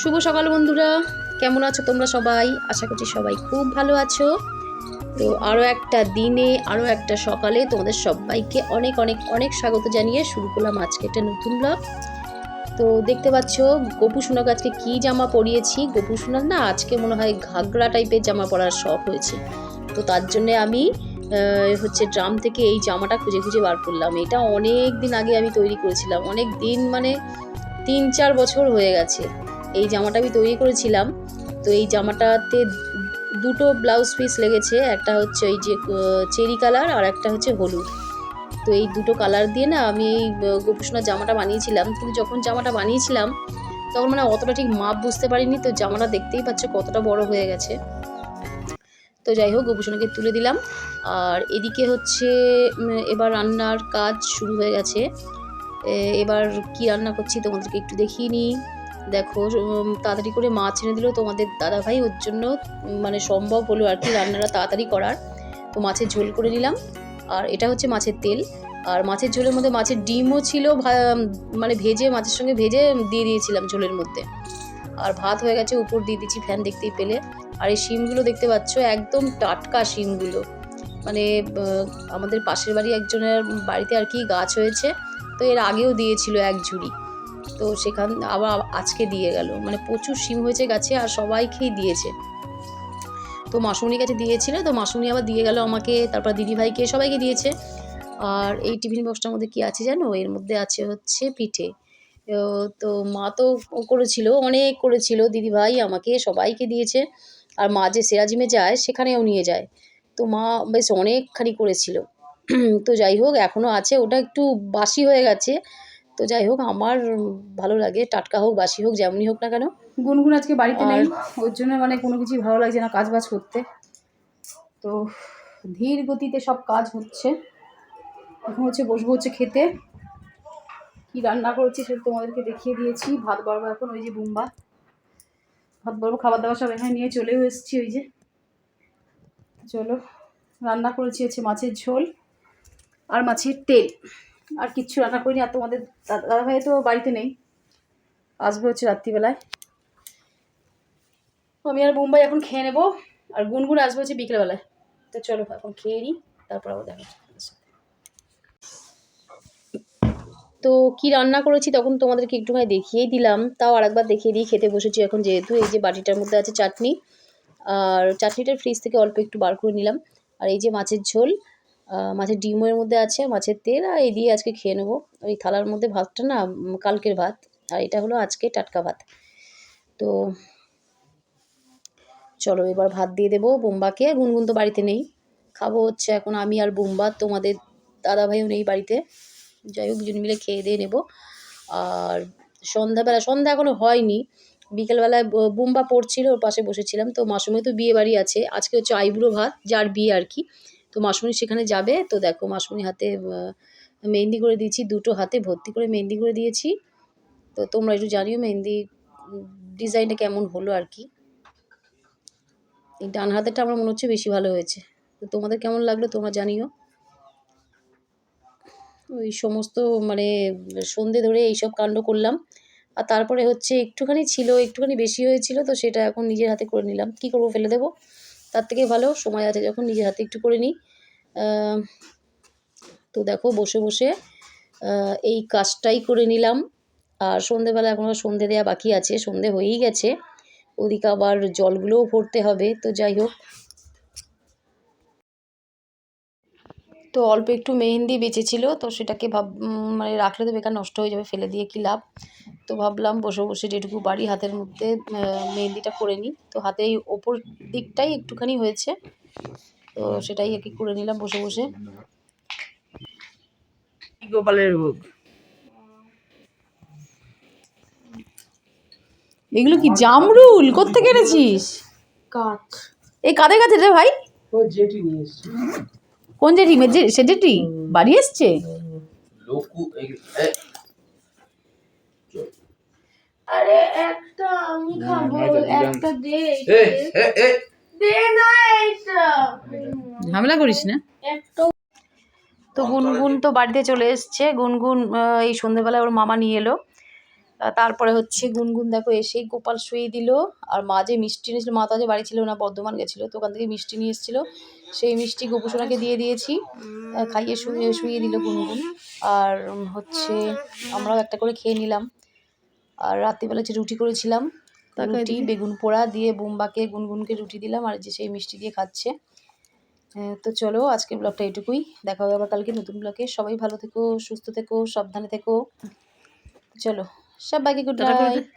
শুভ সকাল বন্ধুরা। কেমন আছো তোমরা সবাই? আশা করছি সবাই খুব ভালো আছো। তো আরও একটা দিনে আরও একটা সকালে তোমাদের সবাইকে অনেক অনেক অনেক স্বাগত জানিয়ে শুরু করলাম আজকে একটা নতুন ব্লগ তো দেখতে পাচ্ছ, গোপু সোনাকে আজকে কী জামা পরিয়েছি? গোপু সোনার না আজকে মনে হয় ঘাগরা টাইপের জামা পরার শখ হয়েছে। তো তার জন্যে আমি হচ্ছে ড্রাম থেকে এই জামাটা খুঁজে খুঁজে বার করলাম। এটা অনেক দিন আগে আমি তৈরি করেছিলাম। অনেক দিন মানে তিন, চার বছর হয়ে গেছে। এই জামাটা আমি তৈরি করেছিলাম। তো এই জামাটাতে দুটো ব্লাউজ পিস লেগেছে, একটা হচ্ছে ওই যে চেরি কালার আর একটা হচ্ছে হলুদ। তো এই দুটো কালার দিয়ে না আমি এই গোপুসোনার জামাটা বানিয়েছিলাম। কিন্তু যখন জামাটা বানিয়েছিলাম, তখন মানে অতটা ঠিক মাপ বুঝতে পারিনি। তো জামাটা দেখতেই পাচ্ছ কতটা বড় হয়ে গেছে। তো যাই হোক গোপুসোনাকে তুলে দিলাম। আর এদিকে হচ্ছে এবার রান্নার কাজ শুরু হয়ে গেছে। এবার কি রান্না করছি তোমাদেরকে একটু দেখিয়ে নিই। দেখো তাড়াতাড়ি করে মাছ এনে দিল তোমাদের দাদাভাই, ওর জন্য মানে সম্ভব হলো আর কি রান্নাটা তাড়াতাড়ি করার। তো মাছের ঝোল করে নিলাম। আর এটা হচ্ছে মাছের তেল। আর মাছের ঝোলের মধ্যে মাছের ডিমও ছিল মানে ভেজে, মাছের সঙ্গে ভেজে দিয়ে দিয়েছিলাম ঝোলের মধ্যে। আর ভাত হয়ে গেছে, উপর দিয়ে দিচ্ছি ফ্যান দেখতেই পেলে। আর এই শিমগুলো দেখতে পাচ্ছ, একদম টাটকা শিমগুলো। মানে আমাদের পাশের বাড়ি একজনের বাড়িতে আর কি গাছ হয়েছে, তো এর আগেও দিয়েছিল এক ঝুড়ি। তো সেখান আবার আজকে দিয়ে গেল। মানে প্রচুর শিম হয়েছে গাছে আর সবাইকেই দিয়েছে। তো মাসুমনির কাছে দিয়েছিল, তো মাসুমনি আবার দিয়ে গেল আমাকে, তারপর দিদিভাইকে সবাইকে দিয়েছে। আর এই টিফিন বক্সটার মধ্যে কি আছে জানো? এর মধ্যে আছে হচ্ছে পিঠে। তো তো মা তো করেছিল, অনেক করেছিল। দিদিভাই আমাকে সবাইকে দিয়েছে। আর মা যে সেরাজিমে যায়, সেখানেও নিয়ে যায়। তো মা বেশ অনেকখানি করেছিল। তো যাই হোক এখনও আছে। ওটা একটু বাসি হয়ে গেছে। তো যাই হোক আমার ভালো লাগে টাটকা হোক বাসি হোক যেমনই হোক না কেন। গুনগুন আজকে বাড়িতে নেই ওর জন্য মানে কোনো কিছুই ভালো লাগছে না কাজ বাজ করতে। তো ধীর গতিতে সব কাজ হচ্ছে। এখন হচ্ছে বসবো হচ্ছে খেতে। কি রান্না করেছি সেটা তোমাদেরকে দেখিয়ে দিয়েছি। ভাত বাড়বো এখন ওই যে বুম্বা। ভাত বাড়বো খাবার দাবার সব এখানে নিয়ে চলেও এসেছি ওই যে। চলো রান্না করেছি হচ্ছে মাছের ঝোল আর মাছের তেল। আর কিচ্ছু রান্না করিনি, আর তোমাদের দাদা দাদাভাই তো বাড়িতে নেই। আসবে হচ্ছে রাত্রিবেলায়। আমি আর মুম্বাই এখন খেয়ে নেব, আর গুনগুন আসবে হচ্ছে বিকেলবেলায়। তো চলো এখন খেয়ে নিই, তারপর আবার দেখা। তো কি রান্না করেছি তখন তোমাদেরকে একটুখানি দেখিয়েই দিলাম, তাও আরেকবার দেখিয়ে দিই, খেতে বসেছি এখন যেহেতু এই যে বাটিটার মধ্যে আছে চাটনি। আর চাটনিটার ফ্রিজ থেকে অল্প একটু বার করে নিলাম। আর এই যে মাছের ঝোল মাছের ডিমের মধ্যে আছে, মাছের তেল, আর এই দিয়ে আজকে খেয়ে নেব। ওই থালার মধ্যে ভাতটা না কালকের ভাত, আর এটা হলো আজকে টাটকা ভাত। তো চলো এবার ভাত দিয়ে দেবো বোম্বাকে। গুনগুন তো বাড়িতে নেই। খাব হচ্ছে এখন আমি আর বোম্বা, তোমাদের দাদাভাইও নেই বাড়িতে। যাই হোক, দুজন মিলে খেয়ে দিয়ে নেব। আর সন্ধ্যাবেলা, সন্ধ্যা এখনও হয়নি। বিকেলবেলায় বুম্বা পড়ছিল, ওর পাশে বসেছিলাম। তো মাসুমি তো বিয়ে বাড়ি আছে। আজকে হচ্ছে আইবুড়ো ভাত, যার বিয়ে আর কি। তো মাসুমি সেখানে যাবে। তো দেখো মাসুমি হাতে মেহেন্দি করে দিয়েছি, দুটো হাতে ভর্তি করে মেহেন্দি করে দিয়েছি। তো তোমরা একটু জানিও মেহেন্দি ডিজাইনটা কেমন হলো আর কি? এই ডান হাতেরটা আমার মনে হচ্ছে বেশি ভালো হয়েছে। তো তোমাদের কেমন লাগল তোমরা জানিও। ওই সমস্ত মানে সন্ধে ধরে এইসব কাণ্ড করলাম। আর তারপরে হচ্ছে একটুখানি ছিল, একটুখানি বেশি হয়েছিল, তো সেটা এখন নিজের হাতে করে নিলাম। কি করব, ফেলে দেবো? তার থেকে ভালো, সময় আছে যখন নিজের হাতে একটু করে নিই। তো দেখো বসে বসে এই কাজটাই করে নিলাম। আর সন্ধেবেলা এখন সন্ধে দেওয়া বাকি আছে, সন্ধে হয়েই গেছে। ওদিকে আবার জলগুলোও ভরতে হবে, তো যাই হোক। তো অল্প একটু মেহেন্দি বেঁচেছিল তো সেটাকে ভাব মানে রাখলে তো বেকার নষ্ট হয়ে যাবে ফেলে দিয়ে কী লাভ? তো ভাবলাম বসে বসে যেটুকু বাড়ি হাতের মধ্যে মেহেন্দিটা করে নিই। তো হাতে এই ওপর দিকটাই একটুখানি হয়েছে তো সেটাই আর কি করে নিলাম বসে বসে। গোপালের ভোগ এগুলো কি জামরুল? কোথেকে এনেছিস? কাঠ। এই কাদের কাছে রে ভাই? ও জেটি নিয়ে এসছি। কোন জেঠি মেজে সে জেঠি বাড়ি এসছে? আরে একটা আমি খাব একটা দে এ, এ, এ, দে না এটা ঝামেলা করিস না? একটা তো গুনগুন তো বাড়িতে চলে এসছে। গুনগুন এই সন্ধেবেলায় ওর মামা নিয়ে এলো। তারপরে হচ্ছে গুনগুন দেখো এসেই গোপাল শুয়ে দিল। আর মা যে মিষ্টি নিয়েছিল মা তো আজ বাড়ি ছিল না বর্ধমান গেছিল তো ওখান থেকে মিষ্টি নিয়ে এসেছিল। সেই মিষ্টি গোপুসোনাকে দিয়ে দিয়েছি। খাইয়ে শুয়ে শুয়ে দিল গুনগুন। আর হচ্ছে আমরাও একটা করে খেয়ে নিলাম। আর রাত্রিবেলা যে রুটি করেছিলাম রুটি বেগুন পোড়া দিয়ে বোম্বাকে গুনগুনকে রুটি দিলাম। আর যে সেই মিষ্টি দিয়ে খাচ্ছে। তো চলো আজকের ব্লগটা এটুকুই। দেখা হবে আবার কালকে নতুন ব্লগে। সবাই ভালো থেকো সুস্থ থেকো সাবধানে থেকো। চলো। সবাইকে গুড নাইট।